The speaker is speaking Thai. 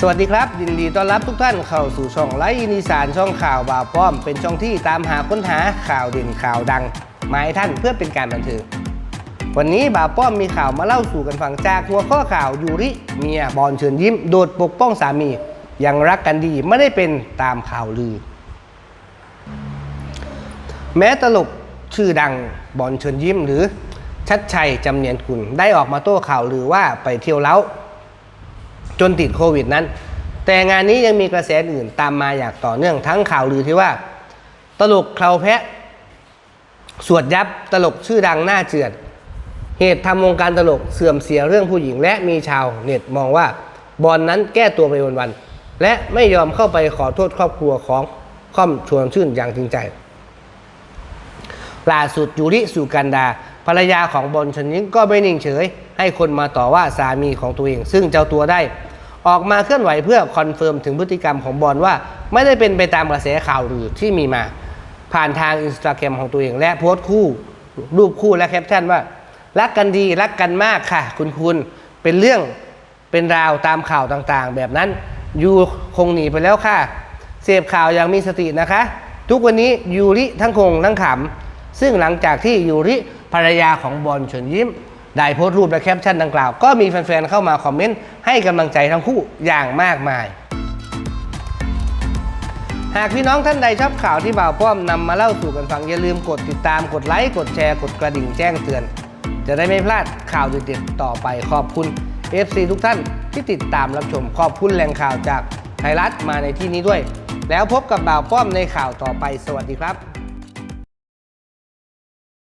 สวัสดีครับยินดีต้อนรับทุกท่านเข้าสู่ช่องไลฟ์อีสานช่องข่าวบ่าวป้อม เป็นช่องที่ตามหาค้นหาข่าวเด่นข่าวดัง มาให้ท่านเพื่อเป็นการบันเทิงวันนี้บ่าวป้อมมีข่าวมาเล่าสู่กันฟังจากหัวข้อข่าวยูริเมียบอลเชิญยิ้ม โดดปกป้องสามี ยังรักกันดีไม่ได้เป็นตามข่าวลือ แม้ตลกชื่อดังบอลเชิญยิ้มหรือชัดชัยจำเนียนกุลได้ออกมาโต้ข่าวลือว่าไปเที่ยวเล้า จนติดโควิดนั้น แต่งานนี้ยังมีกระแสอื่นตามมาอย่างต่อเนื่องทั้งข่าวลือที่ว่า ตลกเคลาแพะ สวดยับตลกชื่อดังหน้าเจือด เหตุทำวงการตลกเสื่อมเสียเรื่องผู้หญิง และมีชาวเน็ตมองว่าบอลนั้นแก้ตัวไปวันๆและไม่ยอมเข้าไปขอโทษครอบครัวของค่อมชวนชื่นอย่างจริงใจล่าสุดยูริสุกันดา ภรรยาของบอลชนิงก็ไม่นิ่งเฉย ให้คนมาต่อว่าสามีของตัวเอง ซึ่งเจ้าตัวได้ ออกมาเคลื่อนไหวเพื่อคอนเฟิร์มถึงพฤติกรรมของบอลว่า ไม่ได้เป็นไปตามกระแสข่าวลือที่มีมา ผ่านทางอินสตาแกรมของตัวเองและโพสต์คู่ รูปคู่และแคปชั่นว่า รักกันดีรักกันมากค่ะ คุณคุณเป็นเรื่องเป็นราวตามข่าวต่างๆ แบบนั้นยูคงหนีไปแล้วค่ะ เสพข่าวอย่างมีสตินะคะ ทุกวันนี้ยูริทั้งคงทั้งขำซึ่งหลังจากที่ยูริภรรยาของบอลเฉินยิ้ม ได้โพสต์รูปและแคปชั่นดังกล่าว ก็มีแฟนๆเข้ามาคอมเมนต์ให้กำลังใจทั้งคู่อย่างมากมาย หากพี่น้องท่านใดชอบข่าวที่บ่าวป้อมนำมาเล่าสู่กันฟังอย่าลืมกดติดตามกดไลค์กดแชร์กดกระดิ่งแจ้งเตือน จะได้ไม่พลาดข่าวเด็ดๆต่อไปขอบคุณ FC ทุกท่านที่ติดตามรับชมขอบคุณแหล่งข่าวจากไทยรัฐมาในที่นี้ด้วย แล้วพบกับบ่าวป้อมในข่าวต่อไปสวัสดีครับ